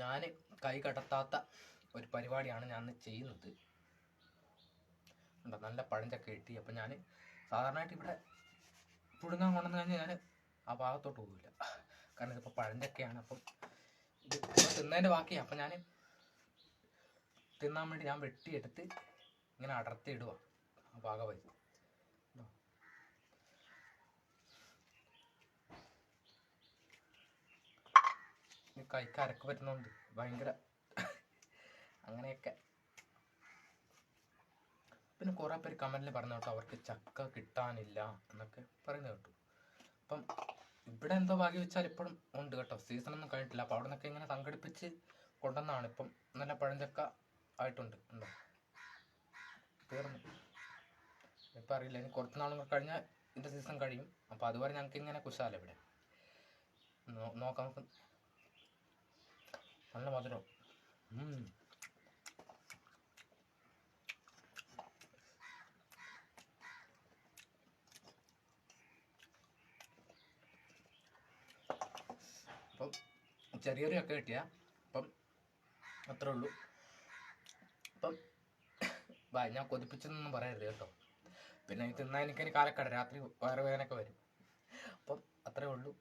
ഞാൻ കൈ കടത്താത്ത ഒരു പരിപാടിയാണ് ഞാൻ ചെയ്യുന്നത്. ഉണ്ടോ നല്ല പഴഞ്ചൊക്കെ കിട്ടി. അപ്പം ഞാൻ സാധാരണയായിട്ട് ഇവിടെ പുഴുങ്ങാൻ കൊണ്ടുവന്ന് കഴിഞ്ഞാൽ ഞാൻ ആ ഭാഗത്തോട്ട് പോകില്ല കാരണം ഇതിപ്പോൾ പഴഞ്ചൊക്കെയാണ്. അപ്പം ഇത് തിന്നതിന്റെ ബാക്കിയാണ് അപ്പം ഞാൻ തിന്നാൻ വേണ്ടി ഞാൻ വെട്ടിയെടുത്ത് ഇങ്ങനെ അടർത്തി ഇടുക ആ ഭാഗമായി കൈക്ക് അരക്ക് പറ്റുന്നുണ്ട്. ഭയങ്കര അങ്ങനെയൊക്കെ. പിന്നെ കുറേ പേര് കമന്റിൽ പറഞ്ഞു കേട്ടോ അവർക്ക് ചക്ക കിട്ടാനില്ല എന്നൊക്കെ പറയുന്നത് കേട്ടു. അപ്പം ഇവിടെ എന്തോ ഭാഗ്യം വെച്ചാൽ ഇപ്പോഴും ഉണ്ട് കേട്ടോ. സീസണൊന്നും കഴിഞ്ഞിട്ടില്ല. അപ്പോൾ അവിടെ ഇങ്ങനെ സംഘടിപ്പിച്ച് കൊണ്ടുവന്നാണ്. ഇപ്പം നല്ല പഴഞ്ചക്ക ആയിട്ടുണ്ട്. ഉണ്ടോ? തീർന്നു ഇപ്പം അറിയില്ല. ഇനി കുറച്ച് നാളും കഴിഞ്ഞാൽ ഇതിന്റെ സീസൺ കഴിയും. അപ്പോൾ അതുവരെ ഞങ്ങൾക്ക് ഇങ്ങനെ കുശാല ഇവിടെ. നോക്കാം നമുക്ക് നല്ല മധുരം. അപ്പം ചെറിയൊരു ഒക്കെ കിട്ടിയ. അപ്പം അത്രേ ഉള്ളൂ. അപ്പം ബാ ഞാൻ കൊതിപ്പിച്ചെന്നൊന്നും പറയരുത് കേട്ടോ. പിന്നെ തിന്നാൻ എനിക്ക് കാലക്കട രാത്രി വയറുവേദനയൊക്കെ വരും. അപ്പം അത്രേ ഉള്ളൂ.